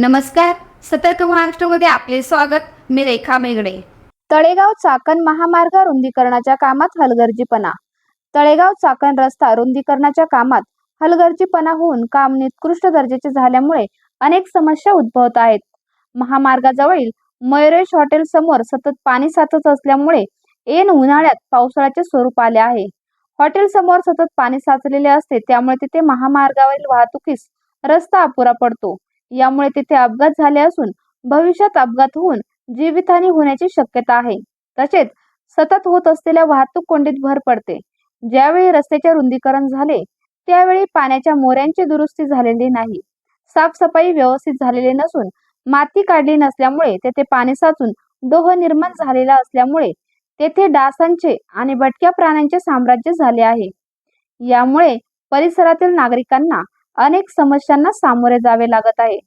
नमस्कार. सतर्क महाराष्ट्रामध्ये आपले स्वागत. मी रेखा मेगडे तळेगाव चाकण महामार्ग रुंदीकरणाच्या कामात हलगर्जीपणा. तळेगाव चाकण रस्ता रुंदीकरणाच्या कामात हलगर्जीपणा होऊन काम निकृष्ट दर्जाचे झाल्यामुळे अनेक समस्या उद्भवत आहेत. महामार्गाजवळील मयुरेश हॉटेल समोर सतत पाणी साचत असल्यामुळे ऐन उन्हाळ्यात पावसाळ्याचे स्वरूप आले आहे. हॉटेल समोर सतत पाणी साचलेले असते त्यामुळे तिथे महामार्गावरील वाहतुकीस रस्ता अपुरा पडतो. यामुळे तिथे अपघात झाले असून भविष्यात अपघात होऊन जीवितहानी होण्याची शक्यता आहे. तसेच सतत होत असलेल्या वाहतूक कोंडीत भर पडते. ज्यावेळी रस्त्याचे रुंदीकरण झाले त्यावेळी पाण्याच्या मोऱ्यांची दुरुस्ती झालेली नाही. साफसफाई व्यवस्थित झालेली नसून माती काढली नसल्यामुळे तेथे पाणी साचून डोह निर्माण झालेला असल्यामुळे तेथे डासांचे आणि भटक्या प्राण्यांचे साम्राज्य झाले आहे. यामुळे परिसरातील नागरिकांना अनेक समस्यांना सामोरे जावे लागत आहे.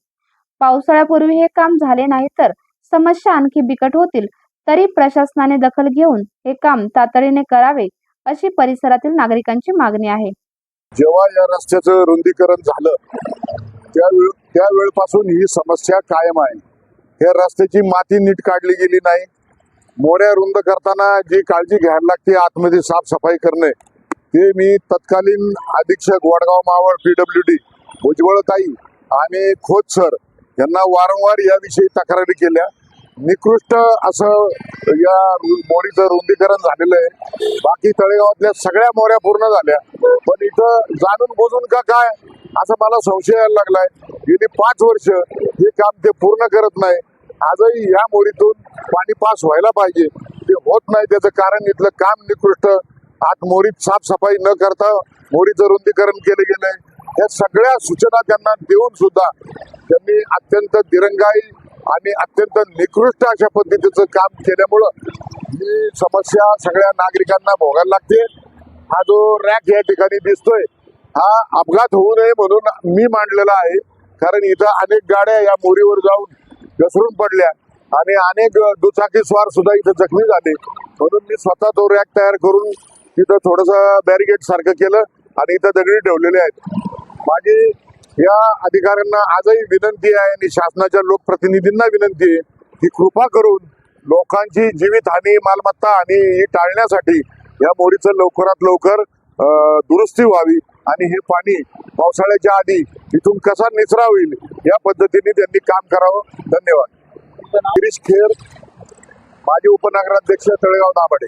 पावसाळ्यापूर्वी हे काम झाले नाही तर समस्या आणखी बिकट होतील. तरी प्रशासनाने दखल घेऊन हे काम तातडीने करावे अशी परिसरातील नागरिकांची मागणी आहे. जेव्हा या रस्त्याचं रुंदीकरण झालं त्यावेळ त्यावेळपासून ही समस्या कायम आहे. या रस्त्याची माती नीट काढली गेली नाही. मोऱ्या रुंद करताना जी काळजी घ्यायला लागते आतमध्ये साफसफाई करणे ते मी तत्कालीन अधीक्षक Vadgaon Maval P W D भुजबळताई आणि खोत सर यांना वारंवार याविषयी तक्रारी केल्या. निकृष्ट असं या मोरीचं रुंदीकरण झालेलं आहे. बाकी तळेगावातल्या सगळ्या मोऱ्या पूर्ण झाल्या. पण इथं जाणून बुजून का काय असं मला संशय यायला लागलाय. गेली पाच वर्ष हे काम ते पूर्ण करत नाही. आजही या मोरीतून पाणी पास व्हायला पाहिजे. ते होत नाही त्याचं कारण इथलं काम निकृष्ट आत मोरीत साफसफाई न करता मोरीचं रुंदीकरण केलं गेलंय. या सगळ्या सूचना त्यांना देऊन सुद्धा त्यांनी अत्यंत दिरंगाई आणि अत्यंत निकृष्ट अशा पद्धतीचं काम केल्यामुळं ही समस्या सगळ्या नागरिकांना भोगायला लागते. हा जो रॅक या ठिकाणी दिसतोय हा अपघात होऊ नये म्हणून मी मांडलेला आहे. कारण इथं अनेक गाड्या या मोरीवर जाऊन घसरून पडल्या आणि अनेक दुचाकी स्वार सुद्धा इथं जखमी झाले. म्हणून मी स्वतः तो रॅक तयार करून तिथं थोडस बॅरिगेट सारखं केलं आणि इथं दगडी ठेवलेले आहेत. माझी या अधिकाऱ्यांना आजही विनंती आहे आणि शासनाच्या लोकप्रतिनिधींना विनंती आहे की कृपा करून लोकांची जीवितहानी मालमत्ता आणि ही टाळण्यासाठी या मोरीचं लवकरात लवकर दुरुस्ती व्हावी आणि हे पाणी पावसाळ्याच्या आधी इथून कसा निचरा होईल या पद्धतीने त्यांनी काम करावं. धन्यवाद. गिरीश खेर माजी उपनगराध्यक्ष तळेगाव दाभाडे.